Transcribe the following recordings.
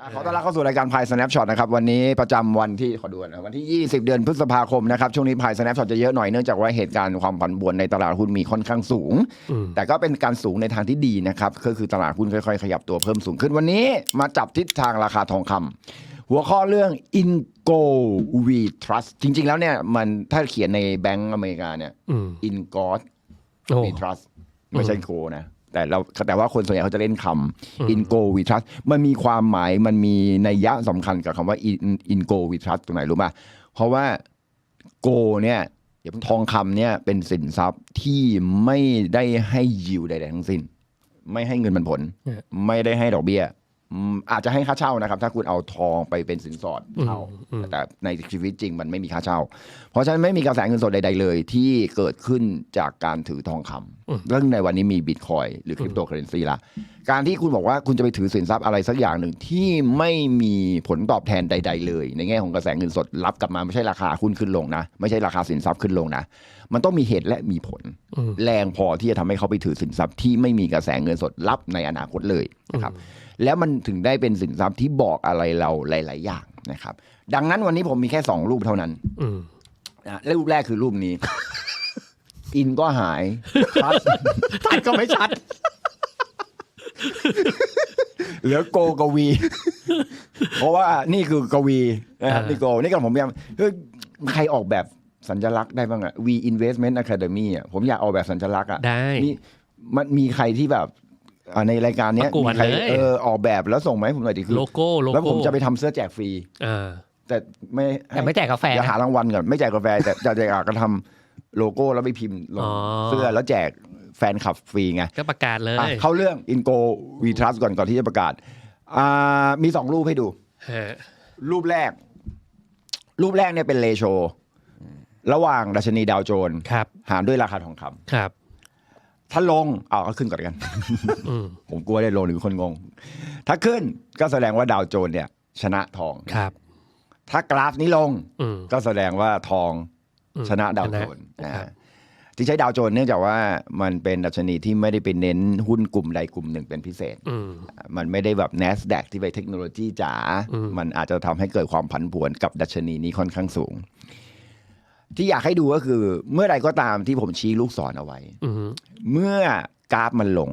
อะขอต้อนรับเข้าสู่รายการพาย Snapshot นะครับวันนี้ประจำวันที่ขอดูนะวันที่ 20 เดือนพฤษภาคมนะครับช่วงนี้พาย Snapshot จะเยอะหน่อยเนื่องจากว่าเหตุการณ์ความผันผวนในตลาดหุ้นมีค่อนข้างสูงอืมแต่ก็เป็นการสูงในทางที่ดีนะครับก็คือตลาดหุ้นค่อยๆ ขยับตัวเพิ่มสูงขึ้นวันนี้มาจับทิศทางราคาทองคำหัวข้อเรื่อง Ingo We Trust จริง ๆ แล้วเนี่ยมันถ้าเขียนในแบงก์อเมริกาเนี่ย อืม In God โอ้ We Trust ไม่ใช่ Go นะ แต่เราแต่ว่าคนส่วนใหญ่เขาจะเล่นคำ In Go We Trust มันมีความหมายมันมีนัยยะสำคัญกับคำว่า In In Go We Trust ตรงไหนรู้ป่ะ เพราะว่า Go เนี่ยอย่างทองคำเนี่ยเป็นสินทรัพย์ที่ไม่ได้ให้ยิวใดๆทั้งสิ้น ไม่ให้เงินมันผลเนี่ยไม่ได้ให้ดอกเบี้ย อืมอาจจะให้ค่าเช่านะครับ ถ้าคุณเอาทองไปเป็นสินสอดเช่าอืมแต่ในชีวิตจริงมันไม่มีค่าเช่า เพราะฉะนั้นไม่มีกระแสเงินสดใด ๆ เลย ที่เกิดขึ้นจากการถือทองคำเรื่องในวันนี้มีบิตคอยหรือคริปโตเคอเรนซีละการที่คุณบอกว่าคุณจะไปถือสินทรัพย์อะไรสักอย่างหนึ่งที่ไม่มีผลตอบแทนใด ๆ เลย ในแง่ของกระแสเงินสดรับกลับมาไม่ใช่ราคาหุ้นขึ้นลงนะ ไม่ใช่ราคาสินทรัพย์ขึ้นลงนะ มันต้องมีเหตุและมีผลอืมแรงพอที่จะทำให้เขาไปถือสินทรัพย์ที่ไม่มีกระแสเงินสดรับในอนาคตเลยนะครับ แล้วมันถึงได้เป็นสินทรัพย์ที่บอกอะไรเราหลาย ๆ อย่างนะครับ ดังนั้นวันนี้ผมมีแค่สองรูปเท่านั้นอืมนะรูปแรกคือรูปนี้ อินก็หายชัดชัดก็ไม่ชัด เหลือโกกวี เพราะว่านี่คือกวีนะครับอ่านี่นี่โกนี่ก็ผมพยายามเฮ้ยใครออกแบบสัญลักษณ์ได้บ้างอะ V Investment Academy อะผมอยากออกแบบสัญลักษณ์อะได้มีมันมีใครที่แบบ อ่าในรายการเนี้ยประกวดมีใครเลย เออออกแบบแล้วส่งมาให้ผมหน่อยดิคือโลโก้โลโก้แล้วผมจะไปทำเสื้อแจกฟรีอ่าแต่ไม่แต่ไม่แจกกาแฟอย่านะหารางวัลก่อนไม่แจกกาแฟแต่จะจะอยากจะทำโลโก้แล้วไปพิมพ์ลงอ๋อ เสื้อแล้วแจกแฟนคลับฟรีไง ก็ประกาศเลยอะเข้าเรื่อง Ingo We Trust ก่อนก่อนที่จะประกาศอ่ามีสองรูปให้ดู ฮะรูปแรก รูปแรกเนี่ยเป็นเลโช ระหว่างดัชนีดาวโจนส์ครับหารด้วยราคาทองคำครับ ถ้าลงเอาก็ขึ้นก่อนกันอืมผมกลัวได้ลงหรือคนงง ถ้าขึ้นก็แสดงว่าดาวโจนส์เนี่ย ชนะทอง ครับ ถ้ากราฟนี้ลงอืมก็แสดงว่าทองอืมชนะดาวโจนส์ชนะนะครับที่ใช้ดาวโจนส์เนื่องจากว่ามันเป็นดัชนีที่ไม่ได้ไปเน้นหุ้นกลุ่มใดกลุ่มหนึ่งเป็นพิเศษอืมมันไม่ได้แบบ NASDAQ ที่ไปเทคโนโลยีจ๋าอืมมันอาจจะทำให้เกิดความผันผวนกับดัชนีนี้ค่อนข้างสูง ที่อยากให้ดูก็คือ เมื่อใดก็ตามที่ผมชี้ลูกศรเอาไว้อืมเมื่อกราฟมันลง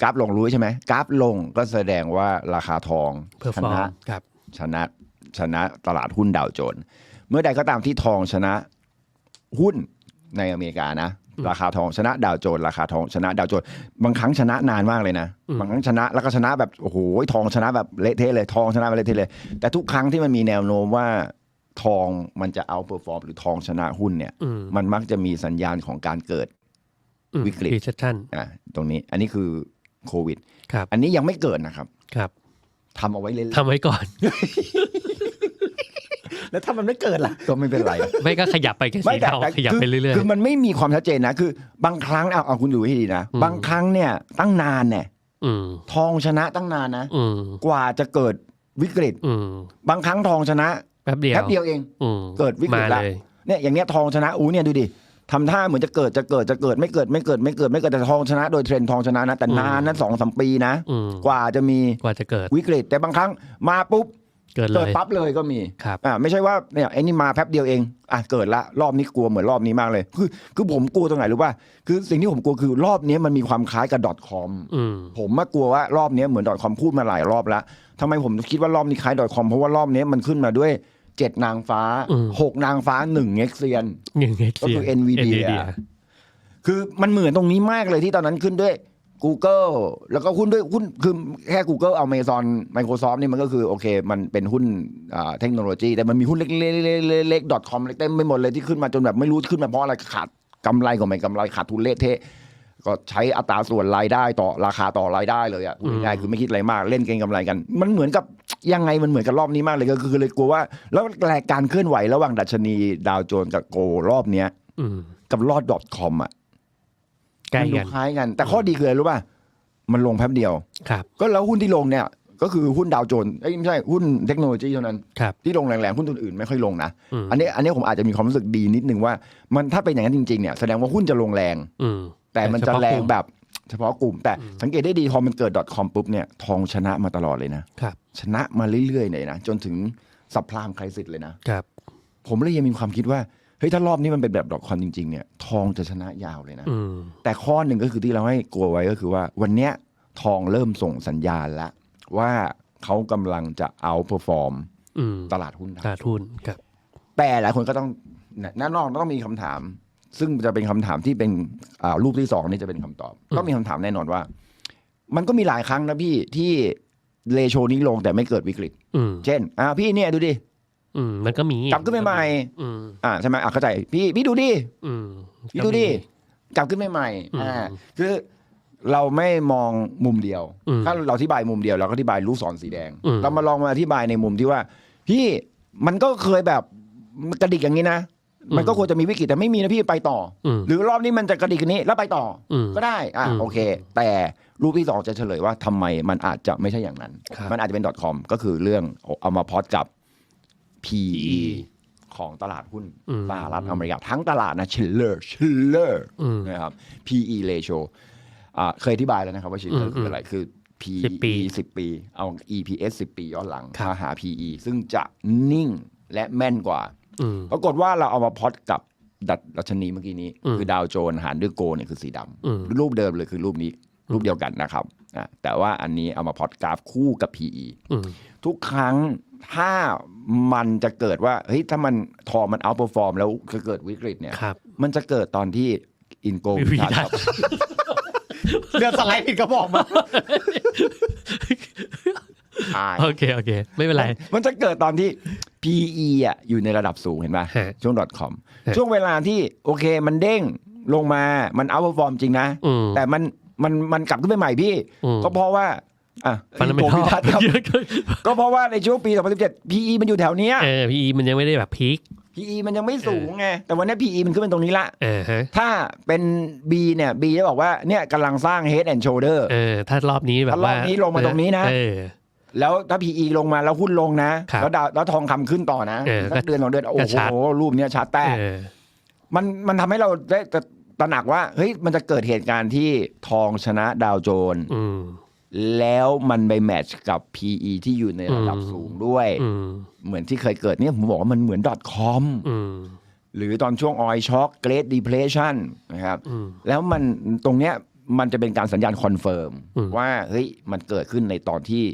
กราฟลงรู้ใช่ไหมกราฟลงก็แสดงว่าราคาทองเพอร์ชฟอร์นะมครับ ชนะชนะตลาดหุ้นดาวโจนส์เมื่อใดก็ตามที่ทองชนะหุ้นในอเมริกานะอืมราคาทองชนะดาวโจนส์ราคาทองชนะดาวโจนส์บางครั้งชนะนานมากเลยนะอืมบางครั้งชนะแล้วก็ชนะแบบโอ้โหทองชนะแบบเละเทะเลยทองชนะแบบเละเทะเลย แต่ทุกครั้งที่มันมีแนวโน้มว่า ทองมันจะเอาเปอร์ฟอร์มหรือทองชนะหุ้นเนี่ยอืมมันมักจะมีสัญญาณของการเกิดอืมวิกฤต recession อะตรงนี้อันนี้คือโควิดครับอันนี้ยังไม่เกิดนะครับครับทำเอาไว้เล่นทำไว้ก่อนๆแล้วถ้ามันไม่เกิดล่ะ ก็ไม่เป็นไร ไม่ก็ขยับไปแค่ไม่สีแต่เทาแต่ขยับไปเรื่อยคือมันไม่มีความชัดเจนนะ คือบางครั้งเอาเอาคุณดูให้ดีนะอืมบางครั้งเนี่ยตั้งนานเนี่ยๆอืมทองชนะตั้งนานนะอืมกว่าจะเกิดวิกฤตอืมบางครั้งทองชนะแป๊บเดียวแป๊บเดียวเองอืมเกิดวิกฤตมาละเลยเนี่ยอย่างเงี้ยทองชนะอู้เนี่ยดูดิทำท่าเหมือนจะเกิดจะเกิดจะเกิดไม่เกิดไม่เกิดไม่เกิดไม่เกิดแต่ทองชนะ โดยเทรนด์ทองชนะนะแต่นานนะสองสามปีนะอืมกว่าจะมีกว่าจะเกิดวิกฤต แต่บางครั้งมาปุ๊บเกิดเลเกิดยปั๊บเลยก็มีครับอ่าไม่ใช่ว่าเนี่ยไอ้นี่มาแป๊บเดียวเองอะเกิดละรอบนี้กลัวเหมือนรอบนี้มากเลย คือคือผมกลัวตรงไหนรู้ป่ะคือสิ่งที่ผมกลัวคือรอบนี้มันมีความคล้ายกับ .com อืมผมมากลัวว่ารอบนี้เหมือน .com พูดมาหลายรอบแล้วทำไมผมคิดว่ารอบนี้คล้าย .com เพราะว่ารอบนี้มันขึ้นมาด้วย เจ็ดนางฟ้าอืมหกนางฟ้าหนึ่งเอ็กเซียนหนึ่งเอ็กก็คือ NVIDIA คือมันเหมือนตรงนี้มากเลยที่ตอนนั้นขึ้นด้วย Google แล้วก็หุ้นด้วยหุ้นคือแค่ Google Amazon Microsoft นี่มันก็คือโอเค มันเป็นหุ้นอ่าเทคโนโลยี แต่มันมีหุ้นเล็กๆๆๆ .com เต็มไปหมดเลยที่ขึ้นมาจนแบบไม่รู้ขึ้นมาเพราะอะไรขาดกำไรก็ไม่กำไรขาดทุนเละเทะ ก็ใช้อัตราส่วนรายได้ต่อราคาต่อรายได้เลยอะพูดง่ายๆคือไม่คิดอะไรมากเล่นเก็งกำไรกัน มันเหมือนกับยังไงมันเหมือนกับรอบนี้มากเลยก็คือเลยกลัวว่า แล้วแรงการเคลื่อนไหวระหว่างดัชนีดาวโจนส์กับโกลรอบเนี้ยอืมกับรอด .com อะใกล้มันดูกันคล้ายกัน แต่ข้อดีคืออะไรรู้ป่ะมันลงแป๊บเดียว ครับ ก็แล้วหุ้นที่ลงเนี่ย ก็คือหุ้นดาวโจนส์เอ้ยไม่ใช่หุ้นเทคโนโลยีเท่านั้น ครับ ที่ลงแรงๆหุ้นตัวอื่นไม่ค่อยลงนะ อืมอันนี้อันนี้ผมอาจจะมีความรู้สึกดีนิดนึงว่า มันถ้าเป็นอย่างนั้นจริงๆเนี่ยแสดงว่าหุ้นจะลงแรง อืม แต่มันจะแรงแบบเฉพาะกลุ่ม แต่สังเกตได้ดีพอมันเกิด .com ปุ๊บเนี่ยทองชนะมาตลอดเลยนะครับ ชนะมาเรื่อยๆเลยนะจนถึงสับพลามไครสิตเลยนะ ครับ ผมเลยยังมีความคิดว่าเฮ้ยถ้ารอบนี้มันเป็นแบบ .com จริงๆเนี่ยทองจะชนะยาวเลยนะ อืม แต่ข้อหนึ่งก็คือที่เราให้กลัวไว้ก็คือว่าวันเนี้ยทองเริ่มส่งสัญญาณแล้ว ว่าเขากำลังจะเอาเปอร์ฟอร์มอืมตลาดหุ้นไทยตลาดทุนครับ แต่หลายคนก็ต้องแน่นอนต้องมีคำถาม ซึ่งจะเป็นคำถามที่เป็นอ่ารูปที่สองนี่จะเป็นคำตอบ ต้องมีคำถามแน่นอนว่า มันก็มีหลายครั้งนะพี่ที่เลโชนี้ลงแต่ไม่เกิดวิกฤตอืมเช่น อ่าพี่เนี่ยดูดิอืมมันก็มีกลับขึ้นใหม่อืมๆอ่าใช่ไหมอ่าเข้าใจ พี่พี่ดูดิอืมพี่ดูดิกลับขึ้นใหม่ๆอืมอ่าคือ เราไม่มองมุมเดียวอืมถ้าเราอธิบายมุมเดียวเราก็อธิบายลูกศรสีแดงอืมเรามาลองมาอธิบายในมุมที่ว่าพี่มันก็เคยแบบกระดิกอย่างนี้นะมันก็ควรจะมีวิกฤตแต่ไม่มีนะพี่ไปต่อออืมหรือรอบนี้มันจะกระดิกอย่างนี้แล้วไปต่อออืมก็ได้อะอืมโอเค แต่รูปที่สองจะเฉลยว่าทำไมมันอาจจะไม่ใช่อย่างนั้นครับมันอาจจะเป็น .com ก็คือเรื่องเอามาพอดกับ PE ของตลาดหุ้นอืมสหรัฐอเมริกาทั้งตลาดนะชิลเลอร์ชิลเลอร์อืมนะครับ PE ratio อ่าเคยอธิบายแล้วนะครับว่าชิลเลออืร์มคืออะไรคือสิบปี PE สิบปี เอา EPS สิบปีย้อนหลังครับมาหา PE ซึ่งจะนิ่งและแม่นกว่าอืมปรากฏว่าเราเอามาพอดกับดัชดัชนีเมื่อกี้นี้อืมคือดาวโจนส์หารด้วยโกเนี่ยคือสีดอืมำรูปเดิมเลยคือรูปนี้ รูปเดียวกันนะครับอะแต่ว่าอันนี้เอามาพอดกราฟคู่กับ PE อืมทุกครั้งถ้ามันจะเกิดว่าเฮ้ยถ้ามันทองมันเอาเปอร์ฟอร์มแล้วจะเกิดวิกฤตเนี่ยครับมันจะเกิดตอนที่อินโกวิวิทัทัศศน์ เดือนสไลด์ผิดก็บอกมาใช่โอเค โอเค ไม่เป็นไร มันจะเกิดตอนที่ PE อะอยู่ในระดับสูงเห็นป่ะ ฮะช่วง .com ฮะ ช่วงเวลาที่โอเคมันเด้งลงมา มันเอาฟอร์มจริงนะ อืม แต่มันมันมันกลับขึ้นไปใหม่พี่ อืม ก็เพราะว่า อะฟันไม่โกเข้าวิทัศน์ครับ ก็เพราะว่าในช่วงปี 2017 PE มันอยู่แถวเนี้ย เออพีมันยังไม่ได้แบบพีค PE มันยังไม่สูงไง แต่วันนี้ PE มันขึ้นเป็นตรงนี้ละเออฮะถ้าเป็น B เนี่ย B จะบอกว่าเนี่ยกำลังสร้าง head and shoulder เออถ้ารอบนี้แบบว่าถ้ารอบนี้ลงมาตรงนี้นะเออแล้วถ้า PE ลงมาแล้วหุ้นลงนะครับแล้วดาวแล้วทองคำขึ้นต่อนะเออสักเดือนสองเดือนโอ้ก็ชัดโหรูปเนี้ยชัดแต่เออมันมันทำให้เราได้ตระหนักว่าเฮ้ยมันจะเกิดเหตุการณ์ที่ทองชนะดาวโจนส์อืม แล้วมันไปแมทช์กับ PE ที่อยู่ในระดับอืมสูงด้วยอืมเหมือนที่เคยเกิดเนี่ยผมบอกว่ามันเหมือน .com อืมหรือตอนช่วงออยช็อคเกรดดีเพลชันนะครับอืมแล้วมันตรงเนี้ยมันจะเป็นการสัญญาณคอนเฟิร์มอืมว่าเฮ้ยมันเกิดขึ้นในตอนที่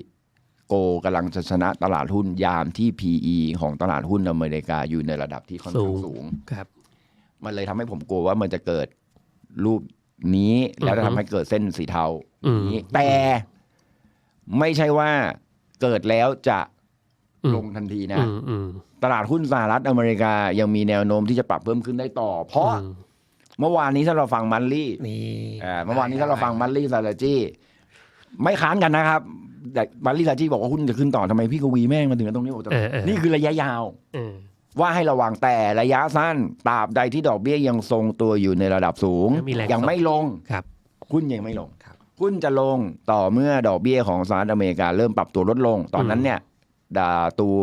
โกกำลังจะชนะตลาดหุ้นยามที่ PE ของตลาดหุ้นอเมริกาอยู่ในระดับที่ค่อนข้างสูงครับ มันเลยทำให้ผมกลัวว่ามันจะเกิดรูปนี้แล้วจะทำให้เกิดเส้นสีเทาอืมนี้ แต่ไม่ใช่ว่าเกิดแล้วจะอืมลงทันทีนะอืมอืมตลาดหุ้นสหรัฐอเมริกายังมีแนวโน้มที่จะปรับเพิ่มขึ้นได้ต่อ เพราะอืมเมื่อวานนี้ถ้าเราฟังมันลี่นี่อ่าเมื่อวานนี้ถ้าเราฟังมันลี่ซาลาจีไม่ค้านกันนะครับแต่มันลี่ซาลาจีบอกว่าหุ้นจะขึ้นต่อทำไมพี่กวีแม่งมาถึงตรงนี้บอกเออเออนี่คือระยะยาวเออว่าให้ระวังแต่ระยะสั้นตราบใดที่ดอกเบี้ยยังทรงตัวอยู่ในระดับสูงมีแรงยังไม่ลงครับหุ้นยังไม่ลง หุ้นจะลงต่อเมื่อดอกเบี้ยของสหรัฐอเมริกาเริ่มปรับตัวลดลง ตอนนั้นเนี่ยดาตัว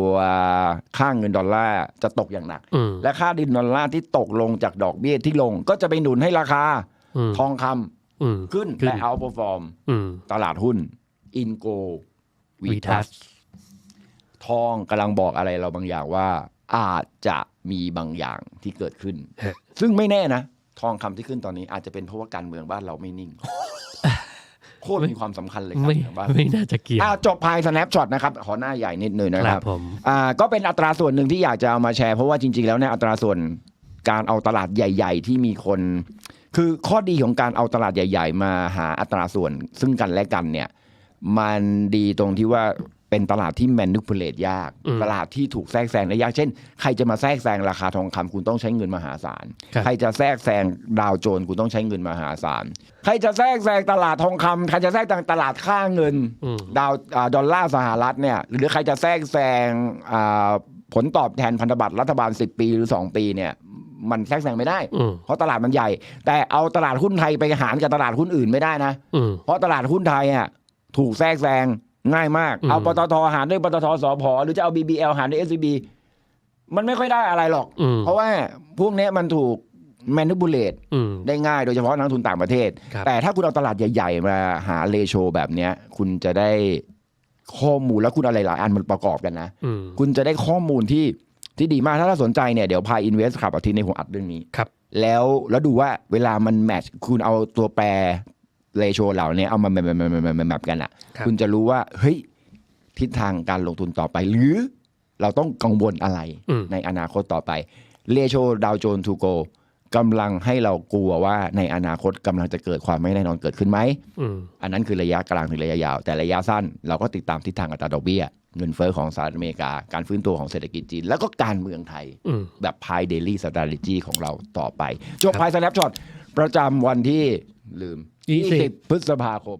ค่างเงินดอลลาร์จะตกอย่างหนักอืมและค่าดินดอลลาร์ที่ตกลงจากดอกเบี้ยที่ลง ก็จะไปหนุนให้ราคาอืมทองคำอืมขึ้นขึ้นและเอาเปอร์ฟอร์มอืมตลาดหุ้นอินโกวีวีทัทัสสทองกำลังบอกอะไรเราบางอย่างว่า อาจจะมีบางอย่างที่เกิดขึ้นฮะซึ่งไม่แน่นะ ทองคำที่ขึ้นตอนนี้อาจจะเป็นเพราะว่าการเมืองบ้านเราไม่นิ่ง โคตรมีความสำคัญเลยครับไม่เมืองบ้านไม่น่าจะเกี่ยวอ่าจบพาย snapshot นะครับขอหน้าใหญ่นิดหนึ่งนะคครัรับบผมอ่าก็เป็นอัตราส่วนหนึ่งที่อยากจะเอามาแชร์ เพราะว่าจริง ๆ แล้วเนี่ยอัตราส่วนการเอาตลาดใหญ่ ๆ ที่มีคน คือข้อดีของการเอาตลาดใหญ่ ๆ มาหาอัตราส่วนซึ่งกันและกันเนี่ย มันดีตรงที่ว่า เป็นตลาดที่แมนิพูเลตยากอืมตลาดที่ถูกแทรกแซงได้ยากเช่น ใครจะมาแทรกแซงราคาทองคำคุณต้องใช้เงินมหาศาลครับใครจะแทรกแซงดาวโจนส์คุณต้องใช้เงินมหาศาล ใครจะแทรกแซงตลาดทองคำใครจะแทรกแซงตลาดค่าเงินอืมดาวอ่าดอลลาร์สหรัฐเนี่ย หรือใครจะแทรกแซงอ่าผลตอบแทนพันธบัตรรัฐบาล 10 ปีหรือ 2 ปีเนี่ยมันแทรกแซงไม่ได้อืมเพราะตลาดมันใหญ่ แต่เอาตลาดหุ้นไทยไปหารกับตลาดหุ้นอื่นไม่ได้นะอืมเพราะตลาดหุ้นไทยอะถูกแทรกแซง ง่ายมากอืมเอาปตทหารด้วยปตทสพหรือจะเอา BBL หารด้วย SCB มันไม่ค่อยได้อะไรหรอก อืมเพราะว่าพวกเนี้ยมันถูกแมน p บูเลตอืม ได้ง่ายโดยเฉพาะนักลงทุนต่างประเทศ ครับ แต่ถ้าคุณเอาตลาดใหญ่ ๆ มาหาเลโชแบบเนี้ย คุณจะได้ข้อมูลแล้วคุณอะไรหลายอันมันประกอบกันนะ อืม คุณจะได้ข้อมูลที่ที่ดีมากถ้าเราสนใจเนี่ยเดี๋ยวพายอินเวสขับอาทิตย์ในหัวอัดเรื่องนี้ครับ แล้วแล้วดูว่าเวลามันแมทช์คุณเอาตัวแปร เลโชเหล่านี้เอามาแมปแมปแมปแมปแมปกันอะครับคุณจะรู้ว่าเฮ้ยทิศทางการลงทุนต่อไป หรือเราต้องกังวลอะไรอืมในอนาคตต่อไปเลโชดาวโจนทูโกกำลังให้เรากลัวว่าในอนาคตกำลังจะเกิดความไม่แน่นอนเกิดขึ้นไหมอืมอันนั้นคือระยะกลางถึงระยะยาว แต่ระยะสั้นเราก็ติดตามทิศทางอัตราดอกเบี้ย เงินเฟ้อของสหรัฐอเมริกา การฟื้นตัวของเศรษฐกิจจีน แล้วก็การเมืองไทยอืมแบบพายเดลี่สตา t e จีของเราต่อไปจบครับพายสแนปช็อตประจำวันที่ลืม ยี่สิบพฤษภาคม